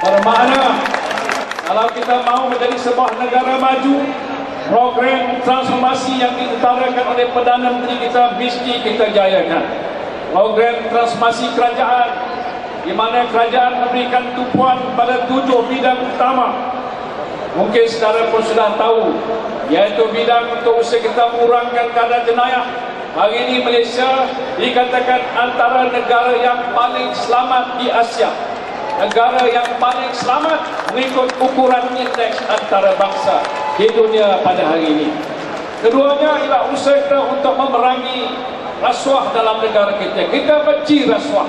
Bermakna kalau kita mau menjadi sebuah negara maju, program transformasi yang diutarakan oleh Perdana Menteri kita mesti kita jayakan. Program transformasi kerajaan di mana kerajaan memberikan tumpuan pada tujuh bidang utama. Mungkin saudara pun sudah tahu iaitu bidang untuk usaha kita mengurangkan kadar jenayah. Hari ini Malaysia dikatakan antara negara yang paling selamat di Asia negara yang paling selamat mengikut ukuran indeks antara bangsa di dunia pada hari ini. Keduanya ialah usaha kita untuk memerangi rasuah dalam negara kita. Kita benci rasuah.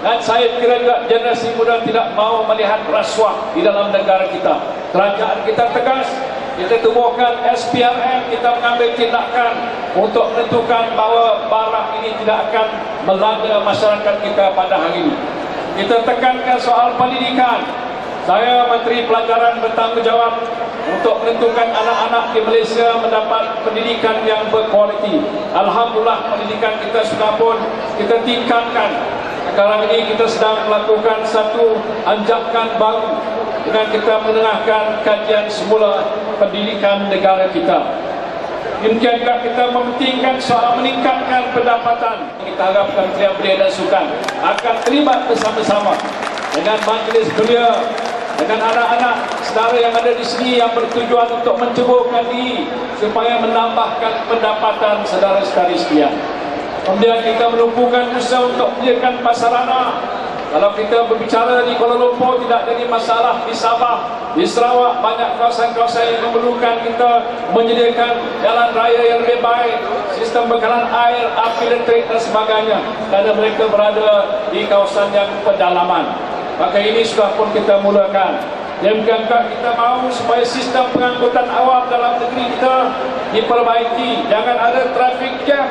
Dan saya kira juga generasi muda tidak mahu melihat rasuah di dalam negara kita. Kerajaan kita tegas, kita tubuhkan SPRM, kita mengambil tindakan untuk menentukan bahawa barang ini tidak akan melanda masyarakat kita pada hari ini kita tekankan soal pendidikan. Saya Menteri Pelajaran bertanggungjawab untuk menentukan anak-anak di Malaysia mendapat pendidikan yang berkualiti. Alhamdulillah pendidikan kita sudah pun kita tingkatkan. Sekarang ini kita sedang melakukan satu anjakan baru dengan kita menengahkan kajian semula pendidikan negara kita. Demikian kita mementingkan soal meningkatkan pendapatan. Kita harapkan Kementerian Belia dan Sukan akan terlibat bersama-sama dengan majlis belia, dengan anak-anak saudara yang ada di sini yang bertujuan untuk menceburkan diri supaya menambahkan pendapatan saudara-saudari sekalian. Kemudian kita melumpuhkan usaha untuk menyediakan pasarana kalau kita berbicara di Kuala Lumpur tidak jadi masalah di Sabah, di Sarawak banyak kawasan-kawasan yang memerlukan kita menyediakan jalan raya yang lebih baik, sistem bekalan air, api elektrik dan sebagainya kerana mereka berada di kawasan yang pedalaman. Maka ini sudah pun kita mulakan. Dan bukankah kita mahu supaya sistem pengangkutan awam dalam negeri kita diperbaiki. Jangan ada traffic jam.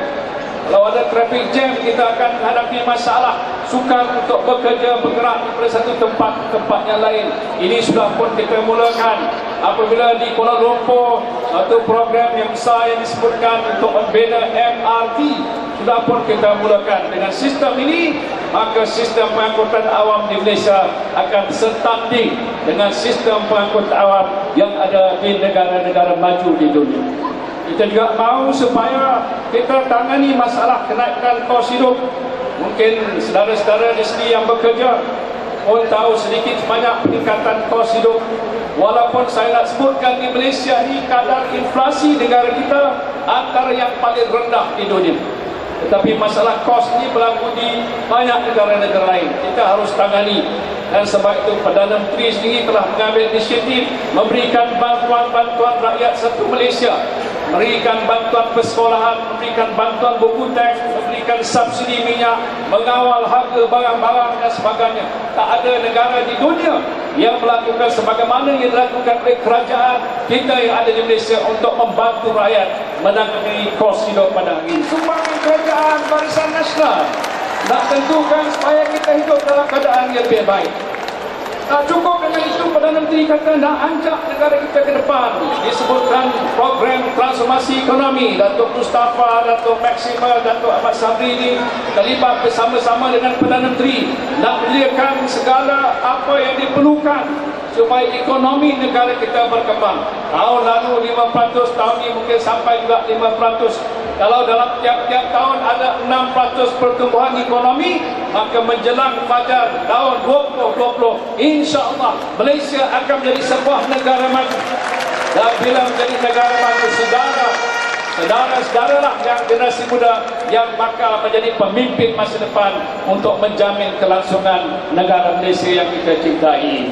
Kalau ada traffic jam, kita akan menghadapi masalah sukar untuk bekerja bergerak dari satu tempat ke tempat yang lain. Ini sudah pun kita mulakan apabila di Kuala Lumpur satu program yang yang disebutkan untuk membina MRT sudah pun kita mulakan dengan sistem ini maka sistem pengangkutan awam di Malaysia akan setanding dengan sistem pengangkutan awam yang ada di negara-negara maju di dunia. Kita juga mahu supaya kita tangani masalah kenaikan kos hidup. Mungkin saudara-saudara di sini yang bekerja pun tahu sedikit sebanyak peningkatan kos hidup. Walaupun saya nak sebutkan di Malaysia ini kadar inflasi negara kita antara yang paling rendah di dunia. Tetapi masalah kos ini berlaku di banyak negara-negara lain. Kita harus tangani. Dan sebab itu Perdana Menteri sendiri telah mengambil inisiatif memberikan bantuan-bantuan rakyat satu Malaysia memberikan bantuan persekolahan, memberikan bantuan buku teks, memberikan subsidi minyak, mengawal harga barang-barang dan sebagainya. Tak ada negara di dunia yang melakukan sebagaimana yang dilakukan oleh kerajaan kita yang ada di Malaysia untuk membantu rakyat menangani kos hidup pada hari ini. Sumbangan kerajaan Barisan Nasional nak tentukan supaya kita hidup dalam keadaan yang lebih baik. Tak cukup dengan itu Perdana Menteri kata nak ancak negara kita ke depan. Disebutkan program transformasi ekonomi. Datuk Mustafa, Datuk Maximal, Datuk Ahmad Sabri ini terlibat bersama-sama dengan Perdana Menteri. Nak menyediakan segala apa yang diperlukan supaya ekonomi negara kita berkembang. Tahun lalu 5%, tahun ini mungkin sampai juga 5%. Kalau dalam tiap-tiap tahun ada 6% pertumbuhan ekonomi, maka menjelang fajar tahun 2020, insya Allah Malaysia akan menjadi sebuah negara maju. Dan bila menjadi negara maju, saudara, saudara-saudara lah yang generasi muda yang bakal menjadi pemimpin masa depan untuk menjamin kelangsungan negara Malaysia yang kita cintai.